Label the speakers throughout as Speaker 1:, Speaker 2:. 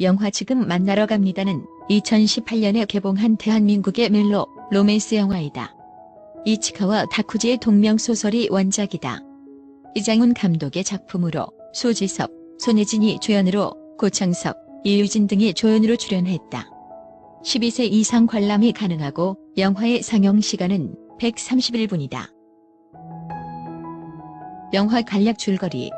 Speaker 1: 영화 지금 만나러 갑니다는 2018년에 개봉한 대한민국의 멜로 로맨스 영화이다. 이치카와 다쿠지의 동명소설이 원작이다. 이장훈 감독의 작품으로 소지섭, 손예진이 주연으로 고창석, 이유진 등이 조연으로 출연했다. 12세 이상 관람이 가능하고 영화의 상영 시간은 131분이다. 영화 간략 줄거리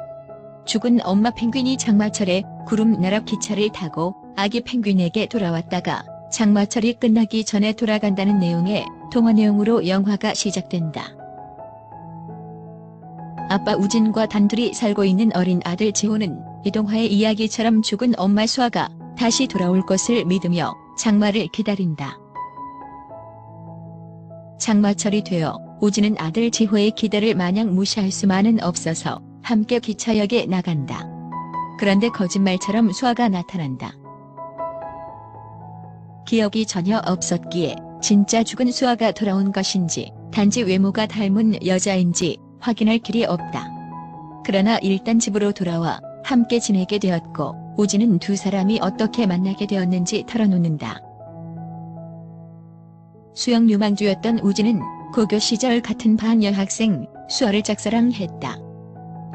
Speaker 1: 죽은 엄마 펭귄이 장마철에 구름 나락 기차를 타고 아기 펭귄에게 돌아왔다가 장마철이 끝나기 전에 돌아간다는 내용의 동화 내용으로 영화가 시작된다. 아빠 우진과 단둘이 살고 있는 어린 아들 지호는 이 동화의 이야기처럼 죽은 엄마 수아가 다시 돌아올 것을 믿으며 장마를 기다린다. 장마철이 되어 우진은 아들 지호의 기대를 마냥 무시할 수만은 없어서 함께 기차역에 나간다. 그런데 거짓말처럼 수아가 나타난다. 기억이 전혀 없었기에 진짜 죽은 수아가 돌아온 것인지 단지 외모가 닮은 여자인지 확인할 길이 없다. 그러나 일단 집으로 돌아와 함께 지내게 되었고 우진은 두 사람이 어떻게 만나게 되었는지 털어놓는다. 수영 유망주였던 우진은 고교 시절 같은 반 여학생 수아를 짝사랑했다.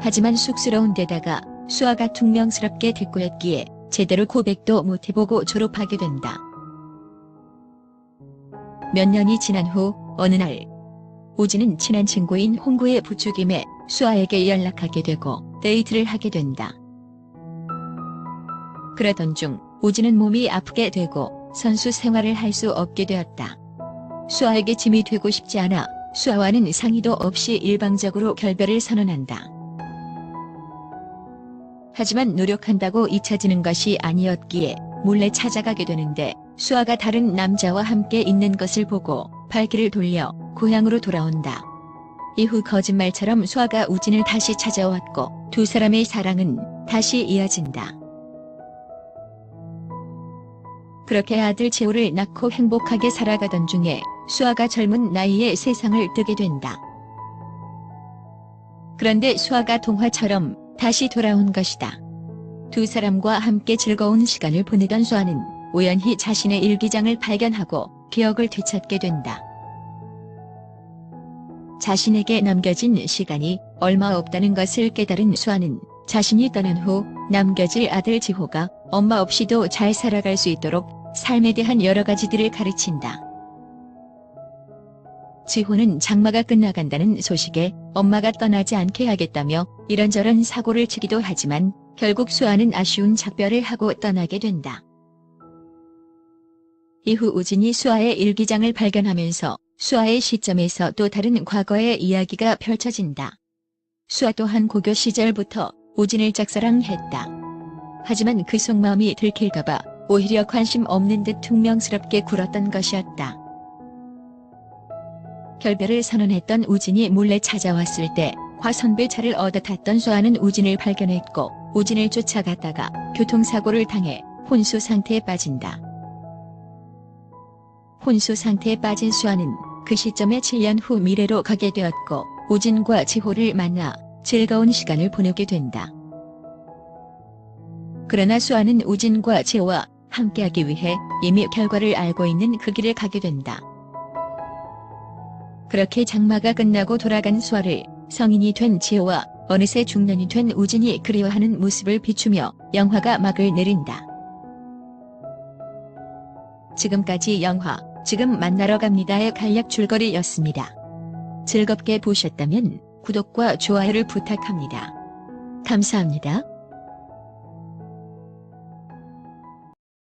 Speaker 1: 하지만 쑥스러운 데다가 수아가 퉁명스럽게 대꾸했기에 제대로 고백도 못해보고 졸업하게 된다. 몇 년이 지난 후 어느 날 우진은 친한 친구인 홍구의 부추김에 수아에게 연락하게 되고 데이트를 하게 된다. 그러던 중 우진은 몸이 아프게 되고 선수 생활을 할 수 없게 되었다. 수아에게 짐이 되고 싶지 않아 수아와는 상의도 없이 일방적으로 결별을 선언한다. 하지만 노력한다고 잊혀지는 것이 아니었기에 몰래 찾아가게 되는데 수아가 다른 남자와 함께 있는 것을 보고 발길을 돌려 고향으로 돌아온다. 이후 거짓말처럼 수아가 우진을 다시 찾아왔고 두 사람의 사랑은 다시 이어진다. 그렇게 아들 지호를 낳고 행복하게 살아가던 중에 수아가 젊은 나이에 세상을 뜨게 된다. 그런데 수아가 동화처럼 다시 돌아온 것이다. 두 사람과 함께 즐거운 시간을 보내던 수아는 우연히 자신의 일기장을 발견하고 기억을 되찾게 된다. 자신에게 남겨진 시간이 얼마 없다는 것을 깨달은 수아는 자신이 떠난 후 남겨질 아들 지호가 엄마 없이도 잘 살아갈 수 있도록 삶에 대한 여러 가지들을 가르친다. 지호는 장마가 끝나간다는 소식에 엄마가 떠나지 않게 하겠다며 이런저런 사고를 치기도 하지만 결국 수아는 아쉬운 작별을 하고 떠나게 된다. 이후 우진이 수아의 일기장을 발견하면서 수아의 시점에서 또 다른 과거의 이야기가 펼쳐진다. 수아 또한 고교 시절부터 우진을 짝사랑했다. 하지만 그 속마음이 들킬까봐 오히려 관심 없는 듯 퉁명스럽게 굴었던 것이었다. 결별을 선언했던 우진이 몰래 찾아왔을 때 화선배 차를 얻어 탔던 수아는 우진을 발견했고 우진을 쫓아갔다가 교통사고를 당해 혼수 상태에 빠진다. 혼수 상태에 빠진 수아는 그 시점에 7년 후 미래로 가게 되었고 우진과 지호를 만나 즐거운 시간을 보내게 된다. 그러나 수아는 우진과 지호와 함께하기 위해 이미 결과를 알고 있는 그 길을 가게 된다. 그렇게 장마가 끝나고 돌아간 수아를 성인이 된 지호와 어느새 중년이 된 우진이 그리워하는 모습을 비추며 영화가 막을 내린다. 지금까지 영화 지금 만나러 갑니다의 간략 줄거리였습니다. 즐겁게 보셨다면 구독과 좋아요를 부탁합니다. 감사합니다.